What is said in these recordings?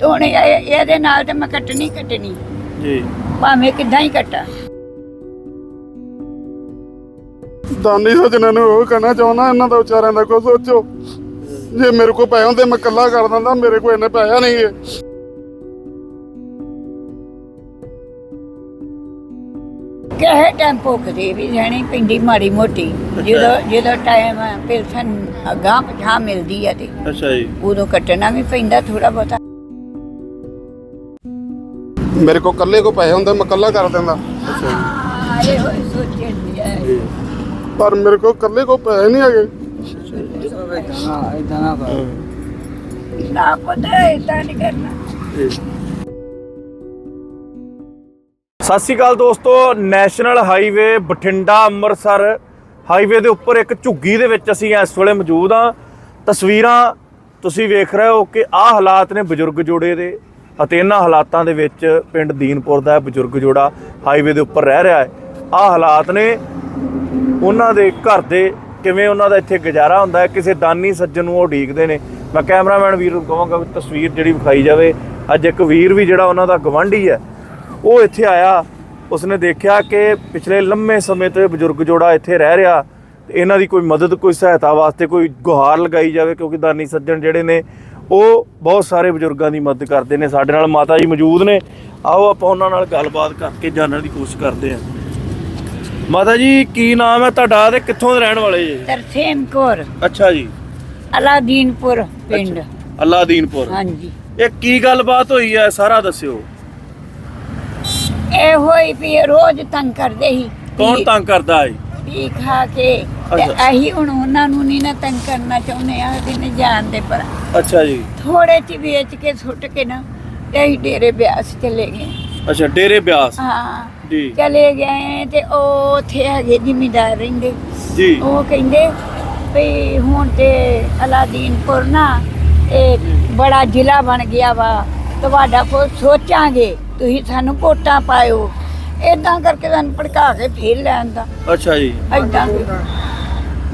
ਤੇ ਹੁਣ ਇਹ- ਇਹਦੇ ਨਾਲ ਤੇ ਮੈਂ ਕੱਟਣੀ ਕੱਟਣੀ। ਜੀ। ਭਾਵੇਂ ਕਿੱਦਾਂ ਹੀ ਕੱਟਾਂ। ਦਾਨੀ ਸੱਜਣਾ ਨੂੰ ਉਹ ਕਹਿਣਾ ਚਾਹੁੰਦਾ ਇਹਨਾਂ ਦਾ ਵਿਚਾਰਿਆਂ ਦਾ ਕੋਈ ਸੋਚੋ। ਜੇ ਮੇਰੇ ਕੋਲ ਪਏ ਹੁੰਦੇ ਮੈਂ ਇਕੱਲਾ ਕਰ ਦਿੰਦਾ ਮੇਰੇ ਕੋਲ ਇੰਨੇ ਪੈਸਾ ਨਹੀਂ ਗੇ। ਕਿਹੇ ਟਾਈਮ ਭੁੱਖ ਦੀ ਵੀ ਜਾਣੀ ਪਿੰਡੀ ਮਾੜੀ ਮੋਟੀ। ਜਦੋਂ ਜਦੋਂ ਟਾਈਮ ਪਿਲਸਨ ਅਗਾਹ ਪਛਾਹ ਮਿਲਦੀ ਆ ਤੇ। ਅੱਛਾ ਜੀ। ਉਦੋਂ ਕੱਟਣਾ ਵੀ ਪੈਂਦਾ ਥੋੜਾ ਬਹੁਤਾ। ਮੇਰੇ ਕੋਲ ਇਕੱਲੇ ਕੋ ਪੈਸੇ ਹੁੰਦੇ ਮੈਂ ਇਕੱਲਾ ਕਰ ਦਿੰਦਾ। ਹਾਂ ਇਹ ਹੈ। ਪਰ ਮੇਰੇ ਕੋਲ ਇਕੱਲੇ ਕੋ ਪੈਸੇ ਨਹੀਂ ਹੈਗੇ। ਨਾ ਪਤਾ ਇਦਾਂ ਨਹੀਂ ਕਰਨਾ। ਸਤਿ ਸ਼੍ਰੀ ਅਕਾਲ ਦੋਸਤੋ national highway Bathinda Amritsar highway ਦੇ ਉੱਪਰ ਇੱਕ ਝੁੱਗੀ ਦੇ ਵਿੱਚ ਅਸੀਂ ਇਸ ਵੇਲੇ ਮੌਜੂਦ ਹਾਂ। ਤਸਵੀਰਾਂ ਤੁਸੀਂ ਵੇਖ ਰਹੇ ਹੋ ਕਿ ਆਹ ਹਾਲਾਤ ਨੇ ਬਜ਼ੁਰਗ ਜੋੜੇ ਦੇ। ਅਤੇ ਇਹਨਾਂ ਹਾਲਾਤਾਂ ਦੇ ਵਿੱਚ ਪਿੰਡ ਦੀਨਪੁਰ ਦਾ ਬਜ਼ੁਰਗ ਜੋੜਾ ਹਾਈਵੇ ਦੇ ਉੱਪਰ ਰਹਿ ਰਿਹਾ ਹੈ। ਆਹ ਹਾਲਾਤ ਨੇ ਉਹਨਾਂ ਦੇ ਘਰ ਦੇ ਕਿਵੇਂ ਉਹਨਾਂ ਦਾ ਇੱਥੇ ਗੁਜ਼ਾਰਾ ਹੁੰਦਾ ਹੈ, ਕਿਸੇ ਦਾਨੀ ਸੱਜਣ ਨੂੰ ਉਹ ਉਡੀਕਦੇ ਨੇ। ਮੈਂ ਕੈਮਰਾਮੈਨ ਵੀਰ ਨੂੰ ਕਹਾਂਗਾ ਵੀ ਤਸਵੀਰ ਜਿਹੜੀ ਵਿਖਾਈ ਜਾਵੇ, ਅੱਜ ਇੱਕ ਵੀਰ ਵੀ ਜਿਹੜਾ ਉਹਨਾਂ ਦਾ ਗਵੰਡੀ ਹੈ, ਉਹ ਇੱਥੇ ਆਇਆ। ਉਸਨੇ ਦੇਖਿਆ ਕਿ ਪਿਛਲੇ ਲੰਮੇ ਸਮੇਂ ਤੋਂ ਬਜ਼ੁਰਗ ਜੋੜਾ ਇੱਥੇ ਰਹਿ ਰਿਹਾ। ਤੇ ਇਹਨਾਂ ਦੀ ਕੋਈ ਮਦਦ, ਕੋਈ ਸਹਾਇਤਾ ਵਾਸਤੇ ਕੋਈ ਗੁਹਾਰ ਲਗਾਈ ਜਾਵੇ, ਕਿਉਂਕਿ ਦਾਨੀ ਸੱਜਣ ਜਿਹੜੇ ਨੇ ਉਹ ਬਹੁਤ ਸਾਰੇ ਬਜ਼ੁਰਗਾਂ ਦੀ ਮਦਦ ਕਰਦੇ ਨੇ ਸਾਡੇ ਨਾਲ ਮਾਤਾ ਜੀ ਮੌਜੂਦ ਨੇ। ਆਓ ਆਪਾਂ ਉਹਨਾਂ ਨਾਲ ਗੱਲਬਾਤ ਕਰਕੇ ਜਾਣਨ ਦੀ ਕੋਸ਼ਿਸ਼ ਕਰਦੇ ਹਾਂ। ਮਾਤਾ ਜੀ ਕੀ ਨਾਮ ਹੈ ਤੁਹਾਡਾ ਤੇ ਕਿੱਥੋਂ ਦੇ ਰਹਿਣ ਵਾਲੇ ਜੀ? ਤਰਸੇਮ ਕੌਰ। ਅੱਛਾ ਜੀ। ਅਲਾਦੀਨਪੁਰ ਪਿੰਡ। ਅੱਲਾਦੀਨਪੁਰ। ਹਾਂਜੀ। ਇਹ ਕੀ ਗੱਲਬਾਤ ਹੋਈ ਹੈ ਸਾਰਾ ਦੱਸਿਓ। ਇਹ ਹੋਈ ਵੀ ਇਹ ਰੋਜ਼ ਤੰਗ ਕਰਦੇ ਸੀ। ਕੌਣ ਤੰਗ ਕਰਦਾ ਹੈ? ਵੀ ਖਾ ਕੇ ਤੇ ਅੱਛਾ। ਅਸੀਂ ਹੁਣ ਉਹਨਾਂ ਨੂੰ ਨਹੀਂ ਨਾ ਤੰਗ ਕਰਨਾ ਚਾਹੁੰਦੇ ਆ ਵੀ ਨਹੀਂ ਜਾਣਦੇ ਪਰ ਅੱਛਾ ਜੀ। ਥੋੜੇ ਚ ਵੇਚ ਕੇ ਸੁੱਟ ਕੇ ਨਾ ਤੇ ਅਸੀਂ ਡੇਰੇ ਬਿਆਸ ਚਲੇ ਗਏ। ਅੱਛਾ ਡੇਰੇ ਬਿਆਸ? ਹਾਂ। ਜੀ। ਚਲੇ ਗਏ ਤੇ ਉਹ ਉੱਥੇ ਹੈਗੇ ਜ਼ਿਮੀਦਾਰ ਰਹਿੰਦੇ। ਜੀ। ਉਹ ਕਹਿੰਦੇ ਵੀ ਹੁਣ ਤੇ ਅਲਾਦੀਨਪੁਰ ਨਾ ਇਹ ਬੜਾ ਜ਼ਿਲ੍ਹਾ ਬਣ ਗਿਆ ਵਾ। ਤੁਹਾਡਾ ਕੋਈ ਸੋਚਾਂਗੇ ਤੁਸੀਂ ਸਾਨੂੰ ਵੋਟਾਂ ਪਾਇਓ। ਇਦਾਂ ਕਰਕੇ ਸਾਨੂੰ ਭੜਕਾ ਕੇ ਫੇਰ ਲੈਣ ਦਾ। ਅੱਛਾ ਜੀ। ਏਦਾਂ।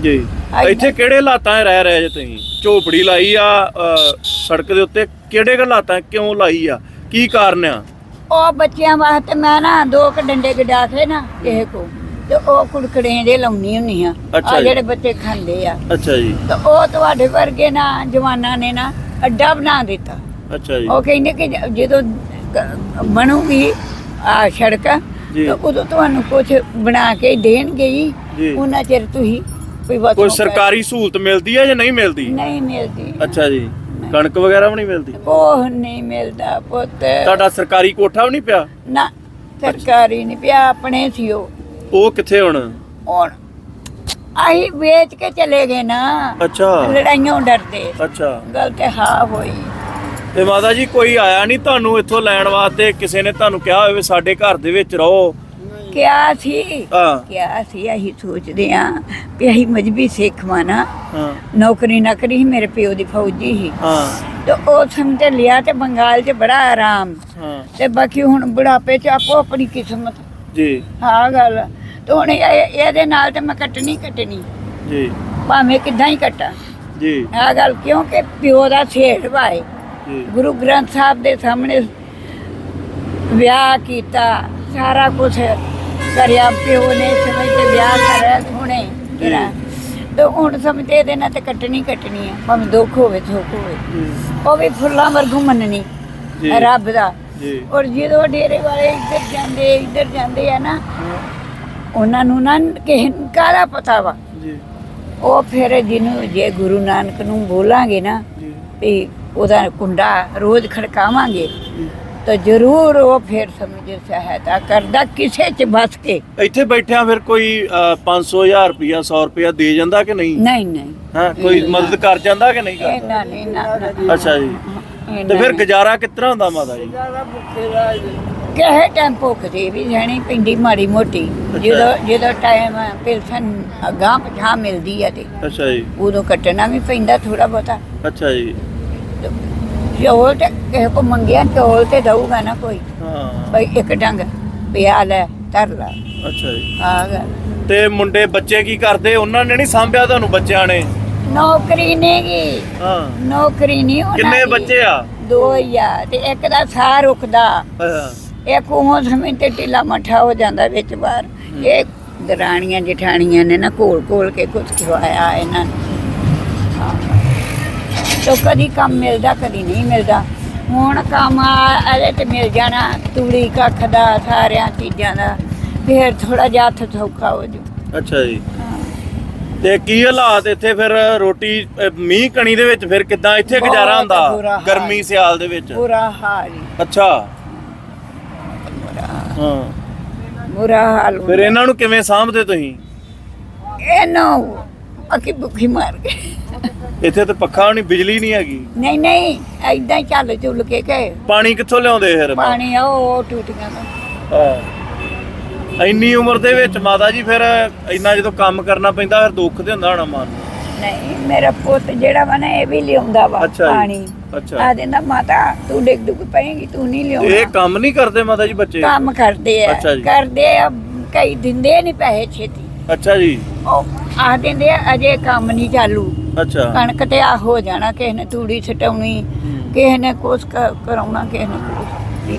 ਜੀ। ਇੱਥੇ ਕਿਹੜੇ ਹਾਲਾਤਾਂ 'ਚ ਰਹਿ ਰਹੇ ਜੇ ਤੁਸੀਂ? ਝੋਪੜੀ ਲਾਈ ਆ ਅ, ਸੜਕ ਦੇ ਉੱਤੇ। ਕਿਹੜੇ ਕੁ ਹਾਲਾਤਾਂ 'ਚ ਕਿਉਂ ਲਾਈ ਆ? ਕੀ ਕਾਰਨ ਆ? ਉਹ ਬੱਚਿਆਂ ਵਾਸਤੇ ਮੈਂ ਨਾ ਦੋ ਕ ਡੰਡੇ ਗਡਾ ਕੇ ਨਾ ਕਿਸੇ ਕੋ ਤੇ ਉਹ ਕੁੜਕੜੇ ਦੇ ਲਾਉਣੀ ਹੁੰਨੀ ਆ। ਅੱਛਾ ਆ ਜੀ। ਜਿਹੜੇ ਬੱਚੇ ਖਾਂਦੇ ਆ। ਅੱਛਾ ਜੀ। ਤੇ ਉਹ ਤੁਹਾਡੇ ਵਰਗੇ ਨਾ ਜਵਾਨਾਂ ਨੇ ਨਾ ਅੱਡਾ ਬਣਾ ਦਿੱਤਾ। ਅੱਛਾ ਜੀ। ਉਹ ਕਹਿੰਦੇ ਕਿ ਜ- ਜਦੋਂ ਕ- ਬਣੂਗੀ ਆ ਸੜਕ ਜੀ। ਤਾਂ ਉਦੋਂ ਤੁਹਾਨੂੰ ਕੁਝ ਬਣਾ ਕੇ ਦੇਣਗੇ ਜੀ। ਹੀ ਉਹਨਾਂ ਚਿਰ ਤੁਸੀਂ ਕੋਈ ਵਸੋਂ ਕੋਈ ਕਰ- ਸਰਕਾਰੀ ਸਹੂਲਤ ਮਿਲਦੀ ਹੈ ਜਾਂ ਨਹੀਂ ਮਿਲਦੀ? ਨਹੀਂ ਮਿਲਦੀ। ਅੱਛਾ ਜੀ। ਕਣਕ ਵਗੈਰਾ ਵੀ ਨਹੀਂ ਮਿਲਦੀ? ਉਹ ਨਹੀਂ ਮਿਲਦਾ ਪੁੱਤ। ਤੁਹਾਡਾ ਸਰਕਾਰੀ ਕੋਠਾ ਵੀ ਨਹੀਂ ਪਿਆ? ਨਾ ਸਰਕਾਰੀ ਨਹੀਂ ਪਿਆ ਆਪਣੇ ਸੀ ਉਹ। ਉਹ ਕਿੱਥੇ ਹੁਣ? ਹੁਣ ਆਹੀ ਵੇਚ ਕੇ ਚਲੇ ਗਏ ਨਾ। ਅੱਛਾ। ਲੜਾਈਆਂ ਡਰਦੇ। ਅੱਛਾ। ਗੱਲ ਤੇ ਹਾਂ ਹੋਈ। ਤੇ ਮਾਤਾ ਜੀ ਕੋਈ ਆਇਆ ਨਹੀਂ ਤੁਹਾਨੂੰ ਇੱਥੋਂ ਲੈਣ ਵਾਸਤੇ? ਕਿਸੇ ਨੇ ਤੁਹਾਨੂੰ ਕਿਹਾ ਹੋਵੇ ਸਾਡੇ ਘਰ ਦੇ ਵਿੱਚ ਰਹੋ। ਕਿਆ ਸੀ ਹਾਂ। ਕਿਆ ਸੀ ਅਸੀਂ ਸੋਚਦੇ ਆ ਵੀ ਅਸੀਂ ਮਜਬੀ ਸਿੱਖ ਵਾਂ ਨਾ। ਹਾਂ। ਨੌਕਰੀ ਨਕਰੀ ਸੀ ਮੇਰੇ ਪਿਓ ਦੀ ਫੌਜੀ ਸੀ। ਹਾਂ। ਤੇ ਉਹ ਸਮਝ ਲਿਆ ਤੇ ਬੰਗਾਲ 'ਚ ਬੜਾ ਆਰਾਮ। ਹਾਂ। ਤੇ ਬਾਕੀ ਹੁਣ ਬੁਢਾਪੇ 'ਚ ਆਪੋ ਆਪਣੀ ਕਿਸਮਤ। ਜੀ। ਹਾਂ ਗੱਲ। ਤੇ ਹੁਣ ਇਹ- ਇਹਦੇ ਨਾਲ ਤੇ ਮੈਂ ਕੱਟਣੀ ਕੱਟਣੀ। ਜੀ। ਭਾਵੇਂ ਕਿੱਦਾਂ ਹੀ ਕੱਟਾਂ। ਜੀ। ਆਹ ਗੱਲ ਕਿਉਂਕਿ ਪਿਓ ਦਾ ਛੇੜ ਵਾਏ ਜੀ। ਗੁਰੂ ਗ੍ਰੰਥ ਸਾਹਿਬ ਦੇ ਸਾਹਮਣੇ ਵਿਆਹ ਕੀਤਾ ਸਾਰਾ ਕੁਝ ਕਰਿਆ ਪਿਓ ਨੇ ਸਮਝ ਤੇ ਵਿਆਹ ਕਰਿਆ ਸੋਹਣੇ ਤੇਰਾ ਤੇ ਹੁਣ ਸਮਝਦੇ ਇਹਦੇ ਨਾਲ ਤੇ ਕੱਟਣੀ ਕੱਟਣੀ ਹੈ ਭਾਵੇਂ ਦੁੱਖ ਹੋਵੇ ਸੁੱਖ ਹੋਵੇ। ਉਹ ਵੀ ਫੁੱਲਾਂ ਵਰਗੂ ਮੰਨਣੀ ਜੀ। ਰੱਬ ਦਾ। ਜੀ। ਔਰ ਜਦੋਂ ਡੇਰੇ ਵਾਲੇ ਇੱਧਰ ਜਾਂਦੇ ਇੱਧਰ ਜਾਂਦੇ ਆ ਨਾ ਉਹਨਾਂ ਨੂੰ ਨਾ ਕਿਸੇ ਕਾਹਦਾ ਪਤਾ ਵਾ? ਜੀ। ਉਹ ਫਿਰ ਜਿਹਨੂੰ ਜੇ ਗੁਰੂ ਨਾਨਕ ਨੂੰ ਬੋਲਾਂਗੇ ਨਾ ਜੀ। ਵੀ ਉਹਦਾ ਕੁੰਡਾ ਰੋਜ਼ ਖੜਕਾਵਾਂਗੇ ਤਾਂ ਜ਼ਰੂਰ ਉਹ ਫਿਰ ਸਮਝ ਸਹਾਇਤਾ ਕਰਦਾ ਕਿਸੇ ਚ ਬਸ ਕੇ। ਇੱਥੇ ਬੈਠਿਆਂ ਫਿਰ ਕੋਈ 500000 ਰੁਪਇਆ 100 ਰੁਪਇਆ ਦੇ ਜਾਂਦਾ ਕਿ ਨਹੀਂ? ਨਹੀਂ ਨਹੀਂ। ਹਾਂ ਕੋਈ ਮਦਦ ਕਰ ਜਾਂਦਾ ਕਿ ਨਹੀਂ ਕਰਦਾ? ਨਹੀਂ ਨਾ ਨਾ ਅੱਛਾ ਜੀ। ਤੇ ਫਿਰ ਨਹੀਂ। ਗੁਜ਼ਾਰਾ ਤਰ੍ਹਾਂ ਹੁੰਦਾ ਮਾਤਾ ਜੀ? ਕਿਸੇ ਟਾਈਮ ਭੁੱਖ ਦੀ ਵੀ ਜਾਣੀ ਪਿੰਡੀ ਮਾੜੀ ਮੋਟੀ। ਜਦੋਂ ਜਦੋਂ ਟਾਈਮ ਪਿਲਸਨ ਅਗਾਹ ਪਛਾਹ ਮਿਲਦੀ ਆ ਤੇ। ਅੱਛਾ ਜੀ। ਉਦੋਂ ਕੱਟਣਾ ਵੀ ਪੈਂਦਾ ਥੋੜਾ ਬਹੁਤਾ। ਅੱਛਾ ਜੀ। ਚੌਲ ਤੇ ਕਿਸੇ ਕੋ ਮੰਗਿਆ ਚੌਲ ਤੇ ਦਊਗਾ ਨਾ ਕੋਈ। ਹਾਂ। ਬਈ ਇੱਕ ਡੰਗ ਪਿਆ ਲੈ ਧਰ ਲੈ। ਅੱਛਾ ਜੀ। ਆ ਗੱਲ ਤੇ ਮੁੰਡੇ ਬੱਚੇ ਕੀ ਕਰਦੇ? ਉਹਨਾਂ ਨੇ ਨਹੀਂ ਸਾਂਭਿਆ ਤੁਹਾਨੂੰ ਬੱਚਿਆਂ ਨੇ? ਨੌਕਰੀ ਨਹੀਂਗੀ ਹਾਂ। ਨੌਕਰੀ ਨਹੀਂ ਉਹਨਾਂ ਕਿੰਨੇ ਦੀ। ਬੱਚੇ ਆ? ਦੋ ਹੀ ਆ ਤੇ ਇੱਕ ਦਾ ਸਾਹ ਰੁਕਦਾ। ਇੱਕ ਉਹ ਸਮੇਂ ਤੇ ਢਿੱਲਾ ਮੱਠਾ ਹੋ ਜਾਂਦਾ ਵਿੱਚ ਬਾਹਰ। ਇਹ ਦਰਾਣੀਆਂ ਜਠਾਣੀਆਂ ਨੇ ਨਾ ਕੋਲ ਕੋਲ ਕੇ ਕੁਝ ਖਵਾਇਆ ਇਹਨਾਂ ਨੂੰ। ਤੋ ਕਦੀ ਕੰਮ ਮਿਲਦਾ ਕਦੀ ਨਹੀਂ ਮਿਲਦਾ। ਹੁਣ ਕੰਮ ਅਰੇ ਤੇ ਮਿਲ ਜਾਣਾ ਤੂੜੀ ਕੱਖ ਦਾ ਸਾਰਿਆਂ ਚੀਜ਼ਾਂ ਦਾ। ਫਿਰ ਥੋੜਾ ਜਿਹਾ ਹੱਥ ਸੌਖਾ ਹੋ ਜੂ ਅੱਛਾ ਜੀ। ਤੇ ਕੀ ਹਾਲਾਤ ਇੱਥੇ ਫਿਰ ਰੋਟੀ ਅਹ, ਮੀਂਹ ਕਣੀ ਦੇ ਵਿੱਚ ਫਿਰ ਕਿੱਦਾਂ ਇੱਥੇ ਬਹੁਤ ਗੁਜ਼ਾਰਾ ਹੁੰਦਾ? ਹਾਲ। ਗਰਮੀ ਸਿਆਲ ਦੇ ਵਿੱਚ। ਬੁਰਾ ਹਾਲ। ਅੱਛਾ। ਹਾਂ। ਬੁਰਾ ਹਾਲ ਫਿਰ ਇਹਨਾਂ ਨੂੰ ਕਿਵੇਂ ਸਾਂਭਦੇ ਤੁਸੀਂ? ਇਹਨੂੰ ਅੱਖੀ ਬੁੱਖੀ ਮਾਰ ਕੇ ਇੱਥੇ ਤੇ ਪੱਖਾ ਨਹੀਂ ਬਿਜਲੀ ਨਹੀਂ ਹੈਗੀ। ਨਹੀਂ ਨਹੀਂ ਐਦਾਂ ਹੀ ਚੱਲ ਚੁੱਲ ਕੇ ਗਏ ਪਾਣੀ ਕਿੱਥੋਂ ਲਿਆਉਂਦੇ ਫਿਰ? ਪਾਣੀ ਆ ਉਹ ਟੂਟੀਆਂ ਦਾ ਹਾਂ। ਇੰਨੀ ਉਮਰ ਦੇ ਵਿੱਚ ਮਾਤਾ ਜੀ ਫਿਰ ਇੰਨਾ ਜਦੋਂ ਕੰਮ ਕਰਨਾ ਪੈਂਦਾ ਫਿਰ ਦੁੱਖ ਤੇ ਹੁੰਦਾ ਹੋਣਾ ਮਨ ਨੂੰ। ਨਹੀਂ ਮੇਰਾ ਪੁੱਤ ਜਿਹੜਾ ਵਾ ਨਾ ਇਹ ਵੀ ਲਿਆਉਂਦਾ ਵਾ ਅੱਛਾ ਜੀ, ਪਾਣੀ। ਅੱਛਾ। ਆ ਦਿੰਦਾ ਮਾਤਾ ਤੂੰ ਡਿੱਗ ਡੁੱਗ ਪਏਂਗੀ ਤੂੰ ਨਹੀਂ ਇਹ ਲਿਆਉਣਾ ਕੰਮ ਨਹੀਂ ਕਰਦੇ ਮਾਤਾ ਜੀ ਬੱਚੇ? ਕੰਮ ਕਰਦੇ ਆ। ਅੱਛਾ ਜੀ। ਕਰਦੇ ਆ ਕਈ ਦਿੰਦੇ ਨਹੀਂ ਪੈਸੇ ਛੇਤੀ। ਅੱਛਾ ਜੀ। ਉਹ ਆ ਦਿੰਦੇ ਆ ਅਜੇ ਕੰਮ ਨਹੀਂ ਚਾਲੂ। ਅੱਛਾ। ਕਣਕ ਤੇ ਆ ਹੋ ਜਾਣਾ ਕਿਸੇ ਨੇ ਤੂੜੀ ਛਟਾਉਣੀ ਕਿਸੇ ਨੇ ਕੁਛ ਕ- ਕਰਾਉਣਾ ਕਿਸੇ ਨੇ ਕੁਛ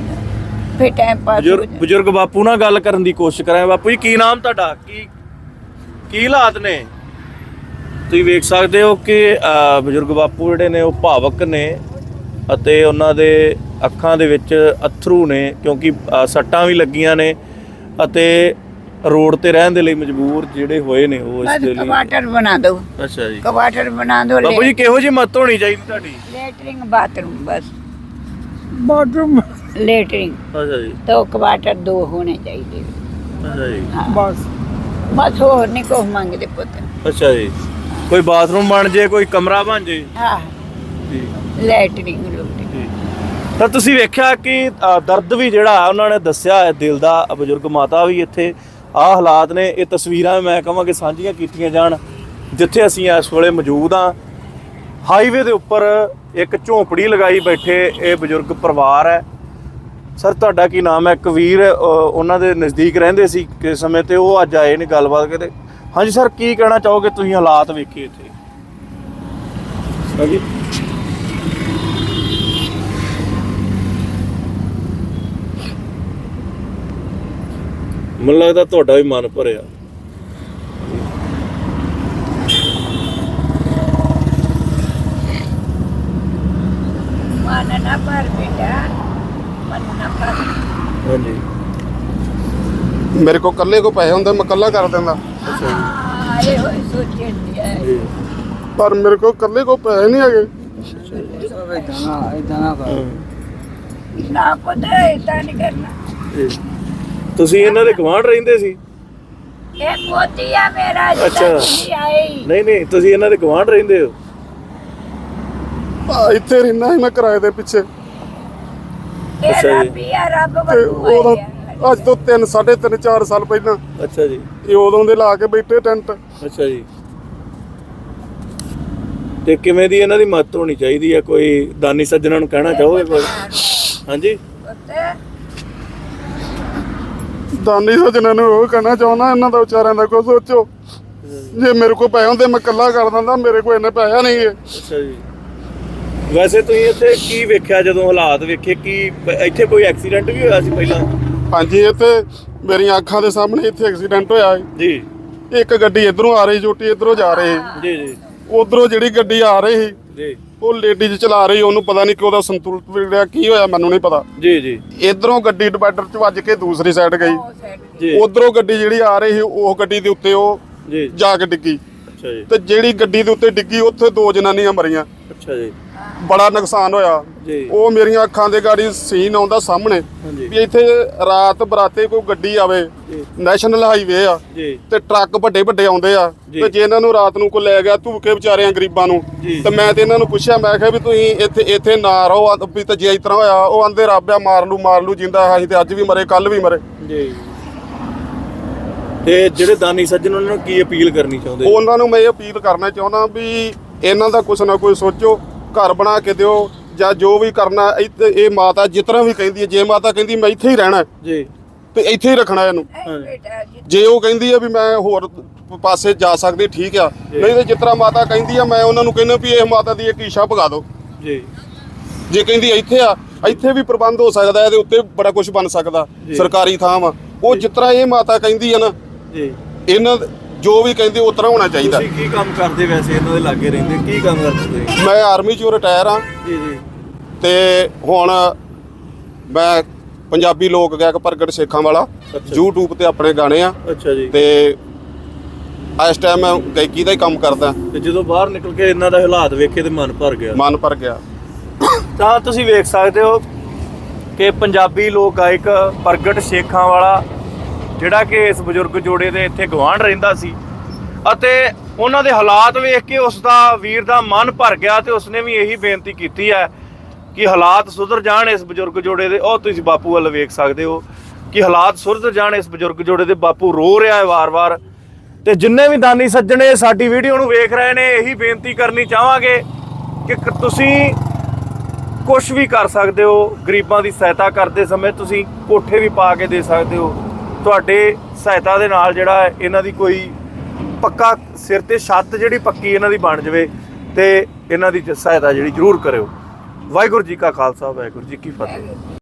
ਫਿਰ ਟਾਈਮ ਪਾਸ ਹੋ ਬਜ਼ੁਰਗ ਜਾਣਾ। ਬਜ਼ੁਰਗ ਬਾਪੂ ਨਾਲ ਗੱਲ ਕਰਨ ਦੀ ਕੋਸ਼ਿਸ਼ ਕਰਾਂ ਬਾਪੂ ਜੀ ਕੀ ਨਾਮ ਤੁਹਾਡਾ? ਕੀ ਕੀ ਹਾਲਾਤ ਨੇ? ਤੁਸੀਂ ਵੇਖ ਸਕਦੇ ਹੋ ਕਿ ਅਹ, ਬਜ਼ੁਰਗ ਬਾਪੂ ਜਿਹੜੇ ਨੇ ਉਹ ਭਾਵਕ ਨੇ ਅਤੇ ਉਹਨਾਂ ਦੇ ਅੱਖਾਂ ਦੇ ਵਿੱਚ ਅਥਰੂ ਨੇ ਕਿਉਂਕਿ ਅਹ, ਸੱਟਾਂ ਵੀ ਲੱਗੀਆਂ ਨੇ ਅਤੇ ਰੋਡ ਤੇ ਰਹਿਣ ਦੇ ਲਈ ਮਜਬੂਰ ਜਿਹੜੇ ਹੋਏ ਨੇ ਉਹ ਇਸ ਦੇ ਲਈ। ਕਵਾਟਰ ਬਣਾ ਦਿਓ। ਅੱਛਾ ਜੀ। ਕਵਾਟਰ ਬਣਾ ਦਿਓ ਬਾਪੂ ਜੀ ਕਿਹੋ ਜੀ ਮਤ ਹੋਣੀ ਚਾਹੀਦੀ ਤੁਹਾਡੀ? ਲੈਟਰਿੰਗ ਬਾਥਰੂਮ ਬਸ। ਬਾਥਰੂਮ ਲੈਟਰਿੰਗ ਅੱਛਾ ਜੀ। ਤਾਂ ਕਵਾਟਰ ਦੋ ਹੋਣੇ ਚਾਹੀਦੇ। ਅੱਛਾ ਜੀ। ਬਸ। ਬਸ ਹੋਰ ਨਹੀਂ ਕੁਛ ਮੰਗਦੇ ਪੁੱਤ। ਅੱਛਾ ਜੀ। ਕੋਈ ਬਾਥਰੂਮ ਬਣ ਜੇ ਕੋਈ ਕਮਰਾ ਬਣ ਜੇ? ਹਾਂ। ਲੈਟਰਿੰਗ ਤਾਂ। ਤੁਸੀਂ ਵੇਖਿਆ ਕਿ ਦਰਦ ਵੀ ਜਿਹੜਾ ਉਹਨਾਂ ਨੇ ਦੱਸਿਆ ਹੈ ਦਿਲ ਦਾ ਬਜ਼ੁਰਗ ਮਾਤਾ ਵੀ ਇੱਥੇ ਆਹ ਹਾਲਾਤ ਨੇ ਇਹ ਤਸਵੀਰਾਂ ਮੈਂ ਕਹਾਂਗੇ ਸਾਂਝੀਆਂ ਕੀਤੀਆਂ ਜਾਣ ਜਿੱਥੇ ਅਸੀਂ ਇਸ ਵੇਲੇ ਮੌਜੂਦ ਹਾਂ। ਹਾਈਵੇ ਦੇ ਉੱਪਰ ਇੱਕ ਝੌਂਪੜੀ ਲਗਾਈ ਬੈਠੇ ਇਹ ਬਜ਼ੁਰਗ ਪਰਿਵਾਰ ਹੈ। ਸਰ ਤੁਹਾਡਾ ਕੀ ਨਾਮ ਹੈ? ਕਵੀਰ ਅ, ਉਹਨਾਂ ਦੇ ਨਜ਼ਦੀਕ ਰਹਿੰਦੇ ਸੀ ਕਿਸ ਸਮੇਂ ਤੇ ਉਹ ਅੱਜ ਆਏ ਨੇ ਗੱਲਬਾਤ ਕਰਦੇ ਹਾਂਜੀ ਸਰ ਕੀ ਕਹਿਣਾ ਚਾਹੋਗੇ ਤੁਸੀਂ ਹਾਲਾਤ ਵੇਖੇ ਇੱਥੇ? ਹਾਂਜੀ ਮੈਨੂੰ ਲੱਗਦਾ ਤੁਹਾਡਾ ਵੀ ਮਨ ਭਰਿਆ। ਮੇਰੇ ਕੋਲ ਕੱਲੇ ਕੋ ਪੈਸੇ ਹੁੰਦੇ ਮੈਂ ਇਕੱਲਾ ਕਰ ਦਿੰਦਾ। ਪਰ ਮੇਰੇ ਕੋਲ ਇਕੱਲੇ ਕੋ ਪੈਸੇ ਨਹੀਂ ਹੈਗੇ। ਨਾ ਕੋਤੇ ਇਤਾਂ ਨਹੀਂ ਕਰਨਾ। ਤੁਸੀਂ ਇਹਨਾਂ ਦੇ ਗਵਾਂਢ ਰਹਿੰਦੇ ਸੀ? ਇਹ ਪੋਤੀ ਆ ਮੇਰਾ ਜੀ ਆਈ ਨਹੀਂ ਨਹੀਂ ਤੁਸੀਂ ਇਹਨਾਂ ਦੇ ਗਵਾਂਢ ਰਹਿੰਦੇ ਹੋ? ਆ, ਇੱਥੇ ਰਹਿਣਾ ਸੀ ਮੈਂ ਕਿਰਾਏ ਦੇ ਪਿੱਛੇ। ਅੱਛਾ ਜੀ। ਤੇ ਉਦੋਂ ਅੱਜ ਤੋਂ 3 3.5 ਸਾਲ ਪਹਿਲਾਂ। ਅੱਛਾ ਜੀ। ਇਹ ਉਦੋਂ ਦੇ ਲਾ ਕੇ ਬੈਠੇ ਟੈਂਟ। ਅੱਛਾ ਜੀ। ਤੇ ਕਿਵੇਂ ਦੀ ਇਹਨਾਂ ਦੀ ਮਦਦ ਹੋਣੀ ਚਾਹੀਦੀ ਆ? ਕੋਈ ਦਾਨੀ ਸੱਜਣਾ ਨੂੰ ਕਹਿਣਾ ਚਾਹੋਗੇ ਕੋਈ? ਹਾਂਜੀ। ਪੁੱਤ। ਦਾਨੀ ਸੱਜਣਾ ਨੂੰ ਉਹ ਕਹਿਣਾ ਚਾਹੁੰਦਾ ਇਹਨਾਂ ਦਾ ਵਿਚਾਰਿਆਂ ਦਾ ਕੋਈ ਸੋਚੋ। ਜੇ ਮੇਰੇ ਕੋਲ ਪੈਸੇ ਹੁੰਦੇ ਮੈਂ ਕੱਲਾ ਕਰ ਦਿੰਦਾ ਮੇਰੇ ਕੋਲ ਇੰਨੇ ਪੈਸੇ ਨਹੀਂ ਅੱਛਾ ਜੀ। ਵੈਸੇ ਤੁਸੀਂ ਇੱਥੇ ਕੀ ਵੇਖਿਆ ਜਦੋਂ ਹਾਲਾਤ ਵੇਖੇ? ਕੀ ਇੱਥੇ ਕੋਈ ਐਕਸੀਡੈਂਟ ਵੀ ਹੋਇਆ ਸੀ ਪਹਿਲਾਂ? ਹਾਂਜੀ ਇੱਥੇ ਮੇਰੀਆਂ ਅੱਖਾਂ ਦੇ ਸਾਹਮਣੇ ਇੱਥੇ ਐਕਸੀਡੈਂਟ ਹੋਇਆ ਹੈ। ਜੀ। ਇੱਕ ਗੱਡੀ ਇਧਰੋਂ ਆ ਰਹੀ ਛੋਟੀ ਇਧਰੋਂ ਜਾ ਰਹੀ। ਜੀ ਜੀ। ਉਧਰੋਂ ਜਿਹੜੀ ਗੱਡੀ ਆ ਰਹੀ ਸੀ ਜੀ। ਉਹ ਲੇਡੀਜ਼ ਚਲਾ ਰਹੀ ਉਹਨੂੰ ਪਤਾ ਨਹੀਂ ਕਿ ਉਹਦਾ ਸੰਤੁਲਨ ਵਿਗੜਿਆ ਕੀ ਹੋਇਆ ਮੈਨੂੰ ਨਹੀਂ ਪਤਾ। ਜੀ ਜੀ। ਇਧਰੋਂ ਗੱਡੀ ਡਿਵਾਈਡਰ 'ਚ ਵੱਜ ਕੇ ਦੂਸਰੀ ਸਾਈਡ ਗਈ। ਜੀ। ਉਧਰੋਂ ਗੱਡੀ ਜਿਹੜੀ ਆ ਰਹੀ ਸੀ ਉਹ ਗੱਡੀ ਦੇ ਉੱਤੇ ਉਹ ਜੀ। ਜਾ ਕੇ ਡਿੱਗੀ। ਅੱਛਾ ਜੀ। ਤੇ ਜਿਹੜੀ ਗੱਡੀ ਦੇ ਉੱਤੇ ਡਿੱਗੀ ਉੱਥੇ ਦੋ ਜਨਾਨੀਆਂ ਮਰੀਆਂ। ਅੱਛਾ ਜੀ। ਬੜਾ ਨੁਕਸਾਨ ਹੋਇਆ। ਜੀ। ਉਹ ਮੇਰੀਆਂ ਅੱਖਾਂ ਦੇ ਗਾੜੀ ਸੀਨ ਆਉਂਦਾ ਸਾਹਮਣੇ ਹਾਂਜੀ। ਵੀ ਇੱਥੇ ਰਾਤ ਬਰਾਤੇ ਕੋਈ ਗੱਡੀ ਆਵੇ ਜੀ। ਨੈਸ਼ਨਲ ਹਾਈਵੇ ਆ ਜੀ। ਤੇ ਟਰੱਕ ਵੱਡੇ ਵੱਡੇ ਆਉਂਦੇ ਆ ਜੀ। ਤੇ ਜੇ ਇਹਨਾਂ ਨੂੰ ਰਾਤ ਨੂੰ ਕੋਈ ਲੈ ਗਿਆ ਧੂਕੇ ਵਿਚਾਰਿਆਂ ਗਰੀਬਾਂ ਨੂੰ ਜੀ। ਤੇ ਮੈਂ ਤੇ ਇਹਨਾਂ ਨੂੰ ਪੁੱਛਿਆ ਮੈਂ ਕਿਹਾ ਵੀ ਤੁਸੀਂ ਇੱਥੇ ਇੱਥੇ ਨਾ ਰਹੋ ਆ- ਵੀ ਤੇ ਜੇ ਇਸ ਤਰ੍ਹਾਂ ਹੋਇਆ ਉਹ ਆਂਦੇ ਰੱਬ ਆ ਮਾਰ ਲੂ ਮਾਰ ਲੂ ਜਿੰਦਾ ਅਸੀਂ ਤੇ ਅੱਜ ਵੀ ਮਰੇ ਕੱਲ ਵੀ ਮਰੇ। ਜੀ। ਤੇ ਜਿਹੜੇ ਦਾਨੀ ਸੱਜਣ ਉਹਨਾਂ ਨੂੰ ਕੀ ਅਪੀਲ ਕਰਨੀ ਚਾਹੁੰਦੇ? ਉਹਨਾਂ ਨੂੰ ਮੈਂ ਇਹ ਅਪੀਲ ਕਰਨਾ ਚਾਹੁੰਦਾ ਵੀ ਇਹਨਾਂ ਦਾ ਕੁਛ ਨਾ ਕੋਈ ਸੋਚੋ ਘਰ ਬਣਾ ਕੇ ਦਿਓ ਜਾਂ ਜੋ ਵੀ ਕਰਨਾ ਇਹ ਮਾਤਾ ਜਿਤਨਾ ਵੀ ਕਹਿੰਦੀ ਹੈ ਜੇ ਮਾਤਾ ਕਹਿੰਦੀ ਮੈਂ ਇੱਥੇ ਹੀ ਰਹਿਣਾ ਜੀ। ਤੇ ਇੱਥੇ ਹੀ ਰੱਖਣਾ ਇਹਨੂੰ। ਜੇ ਉਹ ਕਹਿੰਦੀ ਆ ਵੀ ਮੈਂ ਹੋਰ ਪਾਸੇ ਜਾ ਸਕਦੀ ਠੀਕ ਆ। ਨਹੀਂ ਤੇ ਜਿਤਨਾ ਮਾਤਾ ਕਹਿੰਦੀ ਆ ਮੈਂ ਉਹਨਾਂ ਨੂੰ ਕਹਿੰਦਾ ਵੀ ਇਹ ਮਾਤਾ ਦੀ ਇੱਕ ਈਸ਼ਾ ਭਗਾ ਦਿਓ। ਜੀ। ਜੇ ਕਹਿੰਦੀ ਇੱਥੇ ਆ ਇੱਥੇ ਵੀ ਪ੍ਰਬੰਧ ਹੋ ਸਕਦਾ ਇਹਦੇ ਉੱਤੇ ਬੜਾ ਕੁਝ ਬਣ ਸਕਦਾ ਸਰਕਾਰੀ ਥਾਂ ਵਾ। ਉਹ ਜਿਸ ਤਰ੍ਹਾਂ ਇਹ ਮਾਤਾ ਕਹਿੰਦੀ ਆ ਨਾ ਜੀ। ਇਹਨਾਂ ਜੋ ਵੀ ਕਹਿੰਦੇ ਉਸ ਤਰ੍ਹਾਂ ਹੋਣਾ ਚਾਹੀਦਾ। ਤੁਸੀਂ ਕੀ ਕੰਮ ਕਰਦੇ ਵੈਸੇ ਇਹਨਾਂ ਦੇ ਲਾਗੇ ਰਹਿੰਦੇ? ਕੀ ਕੰਮ ਕਰਦੇ ਤੁਸੀਂ? ਮੈਂ ਆਰਮੀ ਚੋਂ ਰਿਟਾਇਰ ਆ ਜੀ ਜੀ। ਤੇ ਹੁਣ ਮੈਂ ਪੰਜਾਬੀ ਲੋਕ ਗਾਇਕ ਪ੍ਰਗਟ ਸੇਖਾਂ ਵਾਲਾ। YouTube ਤੇ ਆਪਣੇ ਗਾਣੇ ਆ। ਅੱਛਾ ਜੀ। ਤੇ ਇਸ ਟਾਈਮ ਮੈਂ ਗਾਇਕੀ ਦਾ ਹੀ ਕੰਮ ਕਰਦਾ। ਤੇ ਜਦੋਂ ਬਾਹਰ ਨਿਕਲ ਕੇ ਇਹਨਾਂ ਦਾ ਹਾਲਾਤ ਵੇਖੇ ਤੇ ਮਨ ਭਰ ਗਿਆ। ਮਨ ਭਰ ਗਿਆ। ਤਾਂ ਤੁਸੀਂ ਵੇਖ ਸਕਦੇ ਹੋ ਕਿ ਪੰਜਾਬੀ ਲੋਕ ਗਾਇਕ ਪ੍ਰਗਟ ਸ਼ੇਖਾਂ ਵਾਲਾ ਜਿਹੜਾ ਕਿ ਇਸ ਬਜ਼ੁਰਗ ਜੋੜੇ ਦੇ ਇੱਥੇ ਗਵਾਂਢ ਰਹਿੰਦਾ ਸੀ ਅਤੇ ਉਹਨਾਂ ਦੇ ਹਾਲਾਤ ਵੇਖ ਕੇ ਉਸ ਦਾ ਵੀਰ ਦਾ ਮਨ ਭਰ ਗਿਆ ਤੇ ਉਸਨੇ ਵੀ ਇਹੀ ਬੇਨਤੀ ਕੀਤੀ ਹੈ ਕਿ ਹਾਲਾਤ ਸੁਧਰ ਜਾਣ ਇਸ ਬਜ਼ੁਰਗ ਜੋੜੇ ਦੇ। ਉਹ ਤੁਸੀਂ ਬਾਪੂ ਵੱਲ ਵੇਖ ਸਕਦੇ ਹੋ ਕਿ ਹਾਲਾਤ ਸੁਧਰ ਜਾਣ ਇਸ ਬਜ਼ੁਰਗ ਜੋੜੇ ਦੇ। ਬਾਪੂ ਰੋ ਰਿਹਾ ਹੈ ਵਾਰ-ਵਾਰ ਤੇ ਜਿੰਨੇ ਵੀ ਦਾਨੀ ਸੱਜਣੇ ਸਾਡੀ ਵੀਡੀਓ ਨੂੰ ਵੇਖ ਰਹੇ ਨੇ, ਇਹੀ ਬੇਨਤੀ ਕਰਨੀ ਚਾਹਾਂਗੇ ਕਿ ਤੁਸੀਂ ਕੁਝ ਵੀ ਕਰ ਸਕਦੇ ਹੋ। ਗਰੀਬਾਂ ਦੀ ਸਹਾਇਤਾ ਕਰਦੇ ਸਮੇਂ ਤੁਸੀਂ ਕੋਠੇ ਵੀ ਪਾ ਕੇ ਦੇ ਸਕਦੇ ਹੋ। ਤੁਹਾਡੇ ਸਹਾਇਤਾ ਦੇ ਨਾਲ ਜਿਹੜਾ ਇਹਨਾਂ ਦੀ ਕੋਈ ਪੱਕਾ ਸਿਰ ਤੇ ਛੱਤ ਜਿਹੜੀ ਪੱਕੀ ਇਹਨਾਂ ਦੀ ਬਣ ਜਾਵੇ ਤੇ ਇਹਨਾਂ ਦੀ ਸਹਾਇਤਾ ਜਿਹੜੀ ਜ਼ਰੂਰ ਕਰਿਓ। ਵਾਹਿਗੁਰੂ ਜੀ ਕਾ ਖਾਲਸਾ, ਵਾਹਿਗੁਰੂ ਜੀ ਕੀ ਫਤਿਹ।